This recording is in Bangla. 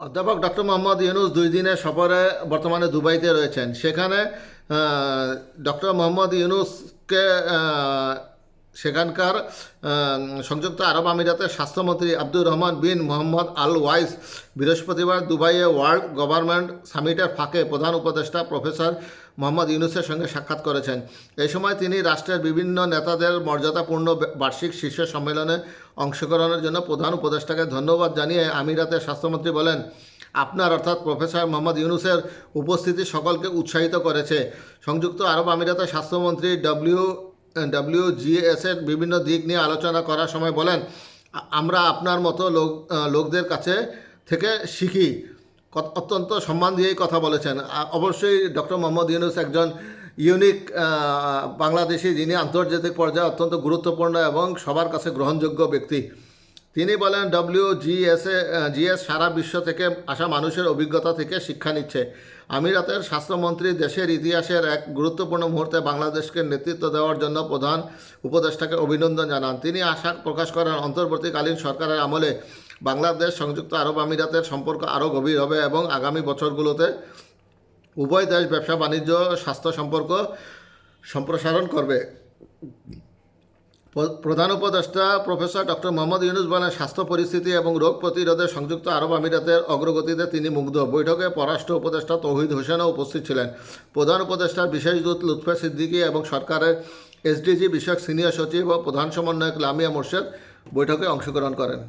অধ্যাপক ডক্টর মোহাম্মদ ইউনুস দুই দিনের সফরে বর্তমানে দুবাইতে রয়েছেন। সেখানে ডক্টর মোহাম্মদ ইউনুসকে সেখানকার সংযুক্ত আরব আমিরাতের স্বাস্থ্যমন্ত্রী Abdur Rahman bin Mohammed Al Owais বৃহস্পতিবার দুবাইয়ে ওয়ার্ল্ড গভর্নমেন্ট সামিটের ফাঁকে প্রধান উপদেষ্টা প্রফেসর মোহাম্মদ ইউনুসের সঙ্গে সাক্ষাৎ করেছেন। এই সময় তিনি রাষ্ট্রের বিভিন্ন নেতাদের মর্যাদাপূর্ণ বার্ষিক শীর্ষ সম্মেলনে অংশগ্রহণের জন্য প্রধান উপদেষ্টাকে ধন্যবাদ জানিয়ে আমিরাতের স্বাস্থ্যমন্ত্রী বলেন, আপনার অর্থাৎ প্রফেসর মোহাম্মদ ইউনুসের উপস্থিতি সকলকে উৎসাহিত করেছে। সংযুক্ত আরব আমিরাতের স্বাস্থ্যমন্ত্রী ডব্লিউ ডব্লিউজিএস এর বিভিন্ন দিক নিয়ে আলোচনা করার সময় বলেন আমরা আপনার মতো লোক লোকদের কাছে থেকে শিখি। অত্যন্ত সম্মান দিয়েই কথা বলেছেন। অবশ্যই ডক্টর মোহাম্মদ ইউনুস একজন ইউনিক বাংলাদেশি যিনি আন্তর্জাতিক পর্যায়ে অত্যন্ত গুরুত্বপূর্ণ এবং সবার কাছে গ্রহণযোগ্য ব্যক্তি। তিনি বলেন ডব্লিউ জিএসএ জিএস সারা বিশ্ব থেকে আসা মানুষের অভিজ্ঞতা থেকে শিক্ষা নিচ্ছে। আমিরাতের স্বাস্থ্যমন্ত্রী দেশের ইতিহাসের এক গুরুত্বপূর্ণ মুহূর্তে বাংলাদেশকে নেতৃত্ব দেওয়ার জন্য প্রধান উপদেষ্টাকে অভিনন্দন জানান। তিনি আশা প্রকাশ করেন, অন্তর্বর্তীকালীন সরকারের আমলে বাংলাদেশ সংযুক্ত আরব আমিরাতের সম্পর্ক আরও গভীর হবে এবং আগামী বছরগুলোতে উভয় দেশ ব্যবসা বাণিজ্য স্বাস্থ্য সম্পর্ক সম্প্রসারণ করবে। প্রধান উপদেষ্টা প্রফেসর ডক্টর মোহাম্মদ ইউনুস বলেন, স্বাস্থ্য পরিস্থিতি এবং রোগ প্রতিরোধে সংযুক্ত আরব আমিরাতের অগ্রগতিতে তিনি মুগ্ধ। বৈঠকে পররাষ্ট্র উপদেষ্টা তৌহিদ হোসেনও উপস্থিত ছিলেন। প্রধান উপদেষ্টার বিশেষ দূত লুৎফা সিদ্দিকী এবং সরকারের এসডিজি বিষয়ক সিনিয়র সচিব ও প্রধান সমন্বয়ক লামিয়া মোর্শেদ বৈঠকে অংশগ্রহণ করেন।